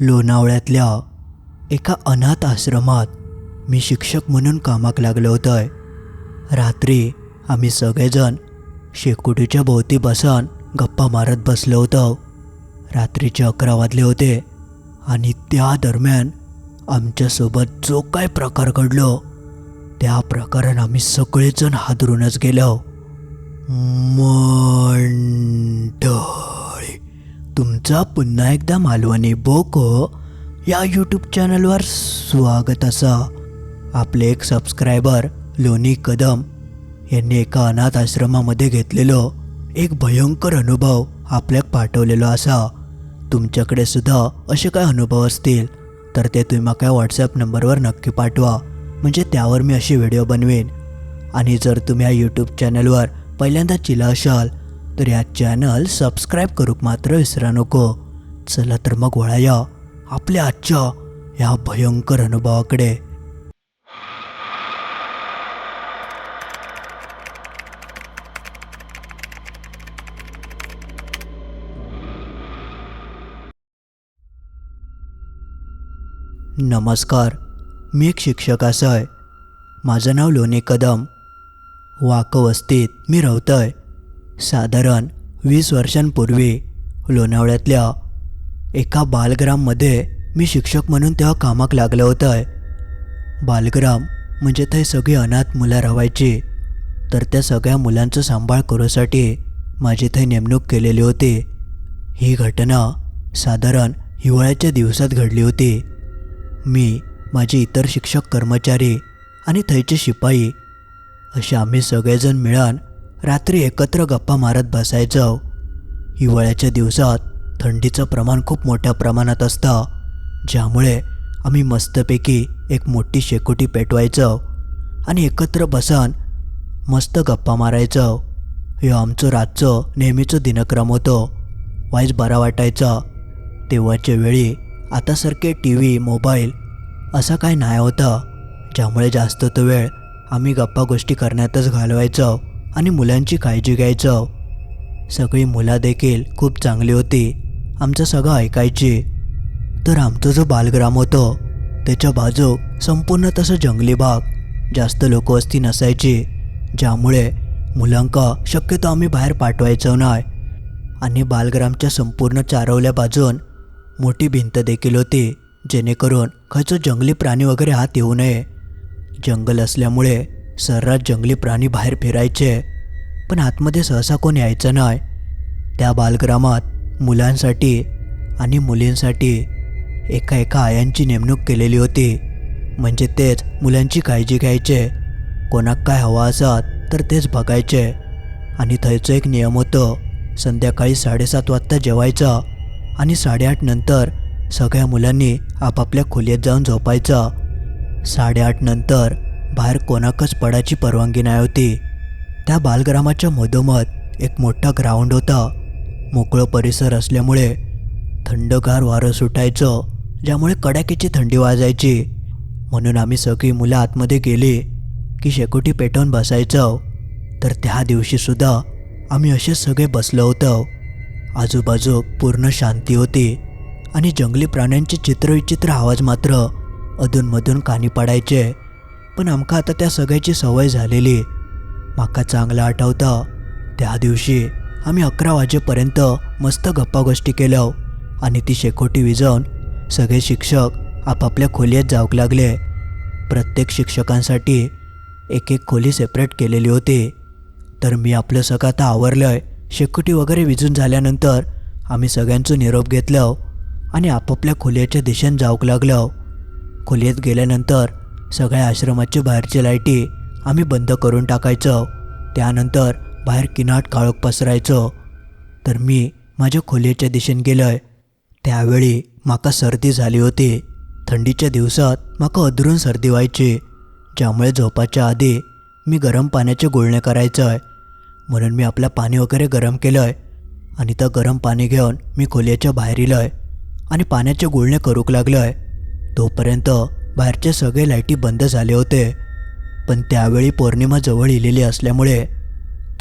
लोणावळ्यातल्या एका अनाथ आश्रमात मी शिक्षक म्हणून कामाक लागलो होतोय. रात्री आम्ही सगळेजण शेकोटीच्या भोवती बसून गप्पा मारत बसलो होतो. रात्रीचे अकरा वाजले होते आणि त्या दरम्यान आमच्यासोबत जो काय प्रकार घडलो त्या प्रकारानं आम्ही सगळेजण हादरूनच गेलो. मंड तुमचा पुन्हा एकदा मालवणी बोको या यूट्यूब चॅनलवर स्वागत असा. आपले एक सबस्क्रायबर लोणी कदम यांनी एका अनाथ आश्रमामध्ये घेतलेलो एक भयंकर अनुभव आपल्याक पाठवलेलो असा. तुमच्याकडे सुद्धा असे काय अनुभव असतील तर ते तुम्ही म्हाका व्हॉट्सॲप नंबरवर नक्की पाठवा. म्हणजे त्यावर मी अशी व्हिडिओ बनवेन. आणि जर तुम्ही या यूट्यूब चॅनलवर पहिल्यांदा चिला असाल तर या चॅनल सबस्क्राईब करूक मात्र विसरा नको. चला तर मग वळाया आपल्या आजच्या या भयंकर अनुभवाकडे. नमस्कार मी एक शिक्षक असय. माझं नाव लोणी कदम. वाकवस्तीत मी राहतोय. साधारण वीस वर्षांपूर्वी लोणावळ्यातल्या एका बालग्राममध्ये मी शिक्षक म्हणून तेव्हा कामाक लागलो होतंय. बालग्राम म्हणजे थंय सगळी अनाथ मुलं राहायची. तर त्या सगळ्या मुलांचं सांभाळ करूसाठी माझी थंय नेमणूक केलेली होती. ही घटना साधारण हिवाळ्याच्या दिवसात घडली होती. मी माझे इतर शिक्षक कर्मचारी आणि थंयचे शिपाई असे आम्ही सगळेजण मिळून रात्री एकत्र गप्पा मारत बसायचं. हिवाळ्याच्या दिवसात थंडीचं प्रमाण खूप मोठ्या प्रमाणात असतं ज्यामुळे आम्ही मस्तपैकी एक मोठी शेकोटी पेटवायचं आणि एकत्र बसून मस्त गप्पा मारायचं. हे आमचं रातचं नेहमीचं दिनक्रम होतो. वाईज बरा वाटायचा. तेव्हाच्या वेळी आतासारखे टी व्ही मोबाईल असा काय नाही होता ज्यामुळे जास्त तो वेळ आम्ही गप्पा गोष्टी करण्यातच घालवायचो. आणि मुलांची काळजी घ्यायचो. सगळी मुलं देखील खूप चांगली होती. आमचं सगळं ऐकायची. तर आमचा जो बालग्राम होतं त्याच्या बाजू संपूर्ण तसं जंगली भाग जास्त लोकवस्ती नसायची. ज्यामुळे मुलांका शक्यतो आम्ही बाहेर पाठवायचो नाही. आणि बालग्रामच्या संपूर्ण चारवल्या बाजून मोठी भिंत देखील होती जेणेकरून खयचो जंगली प्राणी वगैरे हात येऊ नये. जंगल असल्यामुळे सर्रास जंगली प्राणी बाहेर फिरायचे पण आतमध्ये सहसा कोण यायचं नाही. त्या बालग्रामात मुलांसाठी आणि मुलींसाठी एका एका आयांची नेमणूक केलेली होती. म्हणजे तेच मुलांची काळजी घ्यायचे. कोणाक काय हवा असत तर तेच बघायचे. आणि थंयचं एक नियम होतं संध्याकाळी साडेसात वाजता जेवायचं आणि साडेआठ नंतर सगळ्या मुलांनी आपापल्या खोलीत जाऊन झोपायचं. साडेआठ नंतर बाहेर कोणाकच पडायची परवानगी नाही होती. त्या बालग्रामाच्या मधोमध एक मोठा ग्राउंड होता. मोकळं परिसर असल्यामुळे थंडगार वारं सुटायचं ज्यामुळे कडाक्याची थंडी वाजायची. म्हणून आम्ही सगळी मुलं आतमध्ये गेली की शेकोटी पेटवून बसायचं. तर त्या दिवशीसुद्धा आम्ही असेच सगळे बसलो होतो. आजूबाजू पूर्ण शांती होती आणि जंगली प्राण्यांचे चित्रविचित्र आवाज मात्र अधूनमधून कानी पडायचे. पण आमका आता त्या सगळ्याची सवय झालेली माका चांगलं आठवतं त्या दिवशी आम्ही अकरा वाजेपर्यंत मस्त गप्पा गोष्टी केल्या हो. आणि ती शेकोटी विजवून सगळे शिक्षक आपापल्या खोलीत जाऊक लागले. प्रत्येक शिक्षकांसाठी एक एक खोली सेपरेट केलेली होती. तर मी आपलं सगळं आता आवरलंय. शेकोटी वगैरे विजून झाल्यानंतर आम्ही सगळ्यांचं निरोप घेतलं हो. आणि आपापल्या खोलीच्या दिशेने जाऊक लागलो हो. खोलीत गेल्यानंतर सगळ्या आश्रमाची बाहेरची लाईटी आम्ही बंद करून टाकायचो. त्यानंतर बाहेर किनाट काळोख पसरायचो. तर मी माझ्या खोलीच्या दिशेने गेलोय. त्यावेळी माका सर्दी झाली होती. थंडीच्या दिवसात माका अधरून सर्दी व्हायची ज्यामुळे झोपाच्या आधी मी गरम पाण्याचे गुळणे करायचं आहे म्हणून मी आपलं पाणी वगैरे गरम केलं आहे आणि तर गरम पाणी घेऊन मी खोलीच्या बाहेर इलो आहे आणि पाण्याचे गुळणे करूक लागलो आहे तोपर्यंत बाहेरचे सगळे लाईटी बंद झाले होते. पण त्यावेळी पौर्णिमा जवळ इलेली असल्यामुळे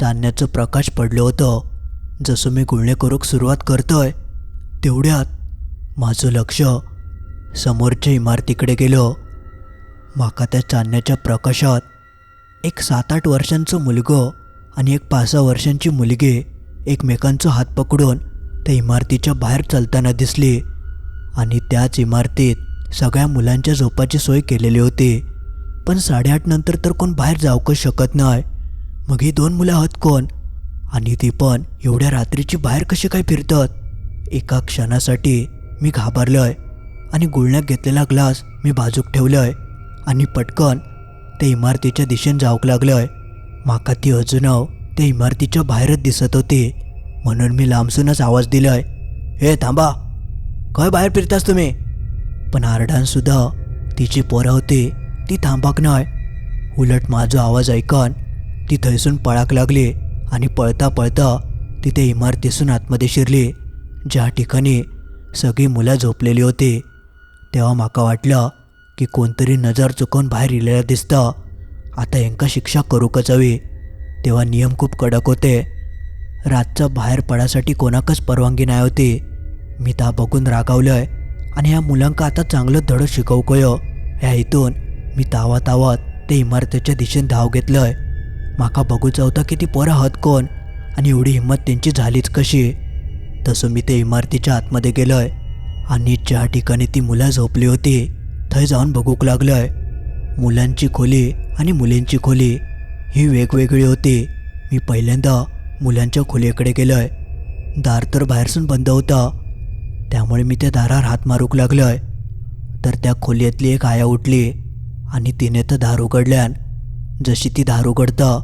चांदण्याचं प्रकाश पडलं होतं. जसं मी गुळणे करूक सुरुवात करतोय तेवढ्यात माझं लक्ष समोरच्या इमारतीकडे गेलो. माका त्या चांदण्याच्या प्रकाशात एक सात आठ वर्षांचं मुलगं आणि एक पाच सहा वर्षांची मुलगी एकमेकांचा हात पकडून त्या इमारतीच्या बाहेर चालताना दिसली आणि त्याच इमारतीत सगळ्या मुलांच्या झोपाची सोय केलेली होती. पण साडेआठ नंतर तर कोण बाहेर जाऊकच शकत नाही. मग ही दोन मुलं आहात कोण? आणि ती पण एवढ्या रात्रीची बाहेर कशी काय फिरतात? एका क्षणासाठी मी घाबरलोय आणि गुळण्यात घेतलेला ग्लास मी बाजूक ठेवलोय आणि पटकन त्या इमारतीच्या दिशेने जाऊक लागलोय. माका ती अजून त्या इमारतीच्या बाहेरच दिसत होती. म्हणून मी लांबसूनच आवाज दिलाय. हे थांबा. काय बाहेर फिरतास तुम्ही? पण आरडानसुद्धा तिची पोरं होते ती थांबाक नाही उलट माझा आवाज ऐकन ती थैसून पळाक लागली आणि पळता पळता तिथे इमारतीसून आतमध्ये शिरली ज्या ठिकाणी सगळी मुलं झोपलेली होती. तेव्हा माका वाटलं की कोणतरी नजर चुकवून बाहेर इलेलं दिसतं. आता यांका शिक्षा करूकच हवी. तेव्हा नियम खूप कडक होते. रातचं बाहेर पडासाठी कोणाकच परवानगी नाही होती. मी ता बघून रागावलंय. आणि ह्या मुलांका आता चांगलं धडं शिकवकयो ह्या इथून मी तावा तावात ते इमारतीच्या दिशेने धाव घेतलंय. माका बघूचा होता की ती पोरं हत कोण आणि एवढी हिंमत त्यांची झालीच कशी? तसं मी ते इमारतीच्या आतमध्ये गेलोय आणि ज्या ठिकाणी ती मुलं झोपली होती थंय जाऊन बघूक लागलोय. मुलांची खोली आणि मुलींची खोली ही वेगवेगळी होती. मी पहिल्यांदा मुलांच्या खोलीकडे गेलोय. दार तर बाहेरसून बंद होतं. त्यामुळे मी त्या दारावर हात मारूक लागलोय तर त्या खोलीतली एक आया उठली आणि तिने तर दार उघडल्यान जशी ती दार उघडतं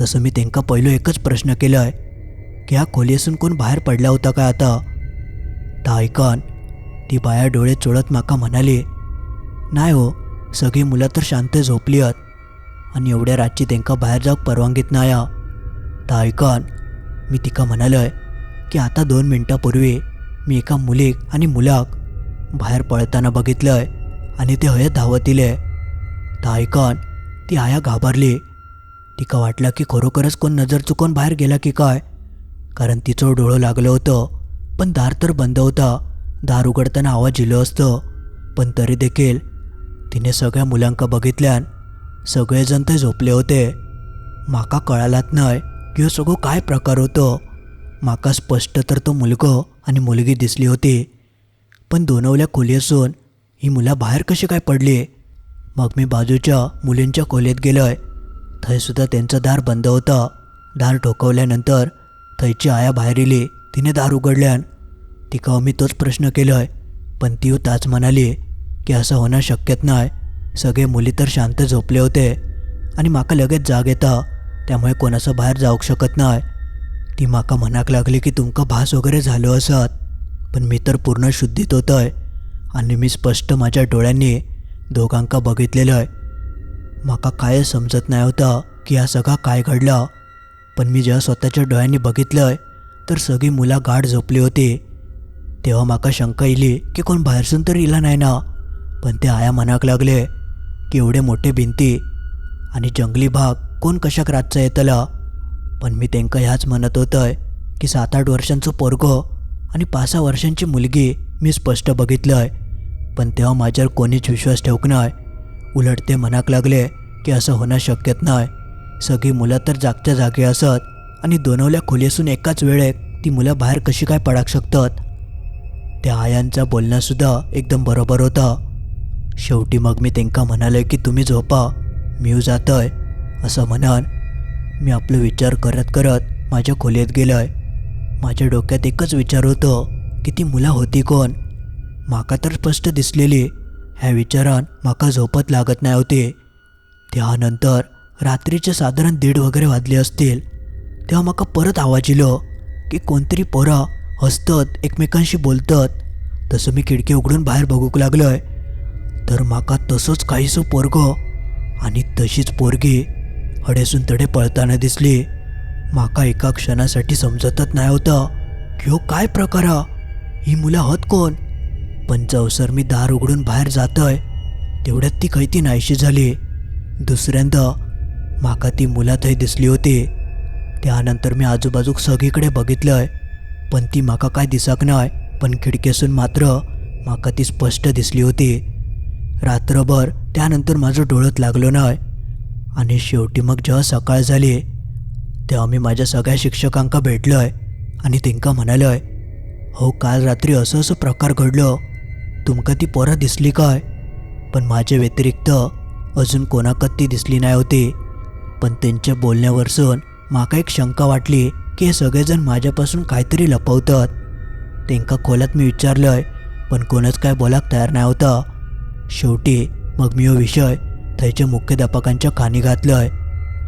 तसं मी त्यांका पहिलो एकच प्रश्न केलाय की ह्या खोलीसून कोण बाहेर पडला होता काय आता ता ऐकन ती बाया डोळे चोळत माका म्हणाली नाही हो सगळी मुलं तर शांत झोपली आहेत आणि एवढ्या रातची त्यांका बाहेर जाऊक परवानगीत नाही हा. ता ऐकन मी तिका म्हणालोय की आता दोन मिनटापूर्वी मी एका मुलीक आणि मुलाक बाहेर पळताना बघितलंय आणि ते हयत धावत इले तर ऐकून ती आया घाबरली. तिका वाटलं की खरोखरच कोण नजर चुकून बाहेर गेला की काय? कारण तिचं डोळं लागलं होतं पण दार तर बंद होता. दार उघडताना आवाज इलो असतं. पण तरी देखील तिने सगळ्या मुलांका बघितल्यान सगळेजण ते झोपले होते. माका कळालात नाही की हो सगळं काय प्रकार होतो? माका स्पष्ट तर तो मुलगो आणि मुलगी दिसली होती. पण दोनवल्या खोली असून ही मुलं बाहेर कशी काय पडली? मग मी बाजूच्या मुलींच्या खोलीत गेलोय. थंयसुद्धा त्यांचं दार बंद होतं. दार ठोकवल्यानंतर थंयची आया बाहेर येली तिने दार उघडल्यान तिका मी तोच प्रश्न केलोय. पण ती ताच म्हणाली की असं होणं शक्यत नाही. सगळे मुली तर शांत झोपले होते. आणि माका लगेच जाग येता. त्यामुळे कोणाचं बाहेर जाऊक शकत नाही. ती माका मनाक लागली की तुमका भास वगैरे झालो असत. पण मी तर पूर्ण शुद्धीत होतोय आणि मी स्पष्ट माझ्या डोळ्यांनी दोघांका बघितलेलं आहे माका काय समजत नाही होतं की हा सगळा काय घडला. पण मी जेव्हा स्वतःच्या डोळ्यांनी बघितलंय तर सगळी मुला गाढ झोपली होती. तेव्हा माका शंका इली की कोण बाहेरसून तर इला नाही ना? पण ते आया मनाक लागले की एवढे मोठे भिंती आणि जंगली भाग कोण कशाक रातचा येतला? पण मी तेंका ह्याच म्हणत होतंय की सात आठ वर्षांचं पोरगो आणि पाच सहा वर्षांची मुलगी मी स्पष्ट बघितलंय. पण तेव्हा माझ्यावर कोणीच विश्वास ठेवक नाही उलट ते म्हणाक लागले की असं होणं शक्यत नाही सगळी मुलं तर जागच्या जागी असत आणि दोनवल्या खोलीसून एकाच वेळेत ती मुलं बाहेर कशी काय पडाक शकतात? त्या आयांचा बोलणंसुद्धा एकदम बरोबर होतं. शेवटी मग मी त्यांका म्हणाले की तुम्ही झोपा मी जातोय असं म्हणान. मी आपलं विचार करत करत माझ्या खोलीत गेलोय. माझ्या डोक्यात एकच विचार होतो की ती मुलं होती कोण? माका तर स्पष्ट दिसलेली ह्या विचारान माका झोपत लागत नाही होती. त्यानंतर रात्रीचे साधारण दीड वगैरे वाजले असतील. तेव्हा माका परत आवाज इलो की कोणतरी पोरं हसतत एकमेकांशी बोलतत. तसं मी खिडकी उघडून बाहेर बघूक लागलोय. तर माका तसंच काहीसं पोरगं आणि तशीच पोरगी हडेसून तडे पळताना दिसली. माका एका क्षणासाठी समजतच नाही होतं की हो काय प्रकार ही? मुलं आहोत कोण? पण चौसर मी दार उघडून बाहेर जातोय. तेवढ्यात ती खैती नाहीशी झाली. दुसऱ्यांदा माका ती मुलातही दिसली होती. त्यानंतर मी आजूबाजूक सगळीकडे बघितलंय. पण ती माका काय दिसाक नाही पण खिडकीसून मात्र माका ती स्पष्ट दिसली होती. रात्रभर त्यानंतर माझं डोळत लागलो नाही. आणि शेवटी मग जेव्हा सकाळ झाली तेव्हा मी माझ्या सगळ्या शिक्षकांका आहे आणि तेंका आहे हो काल रात्री असं असं प्रकार घडलो. तुमका ती पोरं दिसली काय? पण माझ्या व्यतिरिक्त अजून कोणाकत ती दिसली नाही होती. पण त्यांच्या बोलण्यावरसून माका एक शंका वाटली की हे सगळेजण माझ्यापासून काहीतरी लपवतात. त्यांका खोलात मी विचारलंय पण कोणच काय बोलाक तयार नाही होता. शेवटी मग मी हो विषय थंयच्या मुख्याध्यापकांच्या खाणी घातलं आहे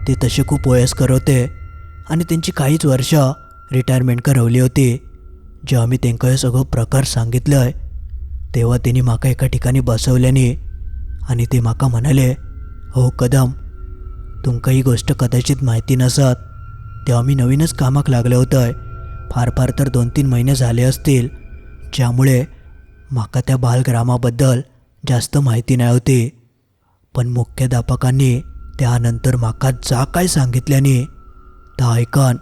ते तसे खूप वयस्कर होते आणि त्यांची काहीच वर्ष रिटायरमेंट करवली होती जेव्हा मी तेंका हे सगळं प्रकार सांगितलं आहे तेव्हा त्यांनी माका एका ठिकाणी बसवल्याने आणि ते माका म्हणाले हो कदम तुमका ही गोष्ट कदाचित माहिती नसत. तेव्हा मी नवीनच कामाक लागलं होतं फार फार तर दोन तीन महिने झाले असतील ज्यामुळे माका त्या बालग्रामाबद्दल जास्त माहिती नाही होती. पण मुख्याध्यापकांनी त्यानंतर माका जा काय सांगितल्याने त्या ऐकन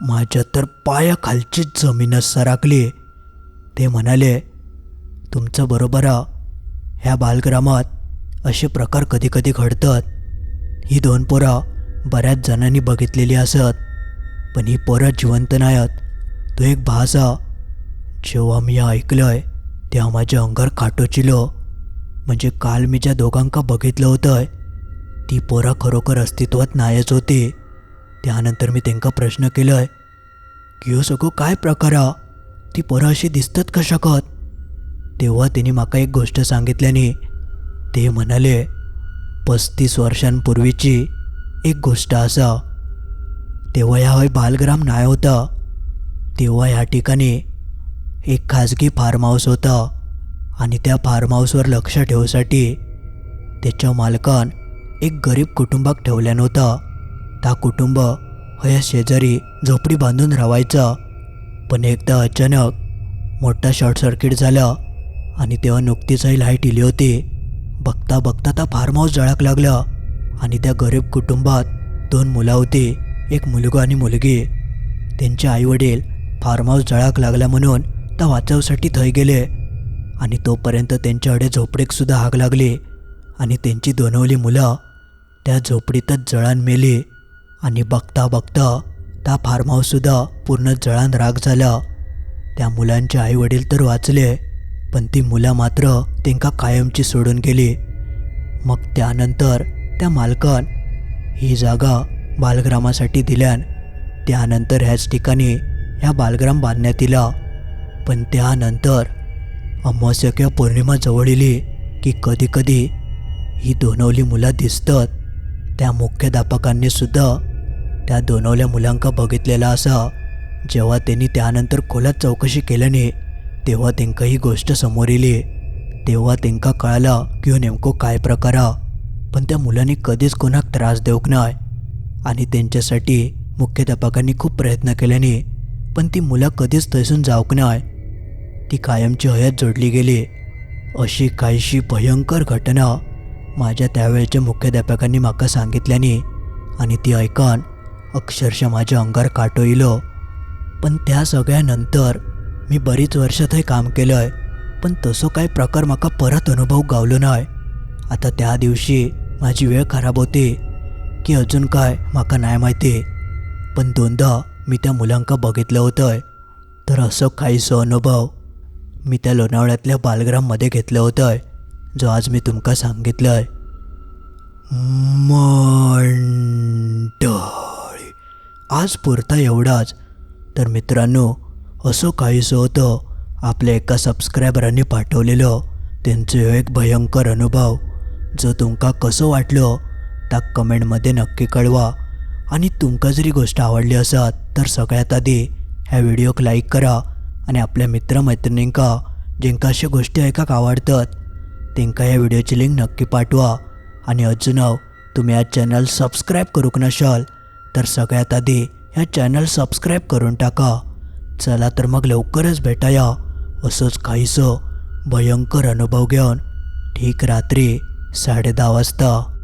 माझ्या तर पायाखालचीच जमीनच सराकली ते म्हणाले तुमचं बरोबर आहे. ह्या बालग्रामात असे प्रकार कधी कधी घडतात. ही दोन पोरं बऱ्याच जणांनी बघितलेली असत पण ही पोरं जिवंत नाहीत. तो एक भास जेव्हा मी ऐकलंय तेव्हा माझ्या अंगार काटोचिलो म्हणजे काल मी ज्या दोघांका बघितलं होतं ती पोरं खरोखर अस्तित्वात नाहीच होती. त्यानंतर मी त्यांका प्रश्न केलंय की हो सगळं काय प्रकार हा ती पोरं अशी दिसतात का शकत? तेव्हा तिने माका एक गोष्ट सांगितल्याने ते म्हणाले पस्तीस वर्षांपूर्वीची एक गोष्ट असा. तेव्हा ह्या बालग्राम नाही होता. तेव्हा ह्या ठिकाणी एक खाजगी फार्म हाऊस होता. आणि त्या फार्म हाऊसवर लक्ष ठेवसाठी त्याच्या मालकान एक गरीब कुटुंबाक ठेवल्यान होता. त्या कुटुंब हया शेजारी झोपडी बांधून राहायचा पण एकदा अचानक मोठा शॉर्ट सर्किट झाला आणि तेव्हा नुकतीचही लाइट इली होती. बघता बघता त्या फार्म हाऊस जळाक लागला आणि त्या गरीब कुटुंबात दोन मुलं होती एक मुलगा आणि मुलगी. त्यांचे आईवडील फार्म हाऊस जळाक लागला म्हणून त्या वाचवसाठी थंय गेले. आणि तोपर्यंत त्यांच्याकडे झोपडेकसुद्धा आग लागली. आणि त्यांची दोनवली मुलं त्या झोपडीतच जळान मेली. आणि बघता बघता त्या फार्म हाऊससुद्धा पूर्ण जळान राग झाला. त्या मुलांचे आईवडील तर वाचले पण ती मुलं मात्र त्यांका कायमची सोडून गेली. मग त्यानंतर त्या मालकान ही जागा बालग्रामासाठी दिल्यान त्यानंतर ह्याच ठिकाणी ह्या बालग्राम बांधण्यात इला. पण त्यानंतर अमावस्या किंवा पौर्णिमा जवळ इली की कधी कधी ही दोनवली मुलं दिसतात. त्या मुख्याध्यापकांनी सुद्धा त्या दोनवल्या मुलांका बघितलेला असा. जेव्हा त्यांनी त्यानंतर खोलात चौकशी केल्याने तेव्हा त्यांका ही गोष्ट समोर येली. तेव्हा त्यांका कळाला की हो नेमको काय प्रकार पण त्या मुलांनी कधीच कोणाक त्रास देऊक नाय. आणि त्यांच्यासाठी मुख्याध्यापकांनी खूप प्रयत्न केल्याने पण ती मुलं कधीच थंयसून जाऊक नाय. ती कायमची हयात जोडली गेली. अशी काहीशी भयंकर घटना माझ्या त्यावेळच्या मुख्याध्यापकांनी म्हाका सांगितल्याने आणि ती ऐकून अक्षरशः माझ्या अंगार काटो येयलो पण त्या सगळ्यानंतर मी बरीच वर्ष थंय काम केलंय पण तसो काय प्रकार म्हाका परत अनुभव गावलो नाय. आता त्या दिवशी माझी वेळ खराब होती की अजून काय म्हाका नाही माहिती. पण दोनदा मी त्या मुलांका बघितलं होतं तर असं काहीसो अनुभव मी त्या लोणावळ्यातल्या बालग्राममध्ये घेतलं होतं जो आज मी तुमका सांगितलंय. मंडळी आज पुरता एवढाच. तर मित्रांनो असं काहीसं होतं आपल्या एका सबस्क्रायबरांनी पाठवलेलं त्यांचं एक भयंकर अनुभव. जो तुमका कसं वाटलं त्या कमेंटमध्ये नक्की कळवा. आणि तुमका जरी गोष्ट आवडली असत तर सगळ्यात आधी ह्या व्हिडिओक लाईक करा. आणि आपल्या मित्रमैत्रिणींका जेंका अशा गोष्टी ऐकाक आवडतात. तेंका ह्या व्हिडिओची लिंक नक्की पाठवा. आणि अजून हो, तुम्ही या चॅनल सबस्क्राईब करूक नशाल तर सगळ्यात आधी ह्या चॅनल सबस्क्राईब करून टाका. चला तर मग लवकरच भेटाया. असंच काहीसं भयंकर अनुभव घेऊन. ठीक रात्री साडे वाजता.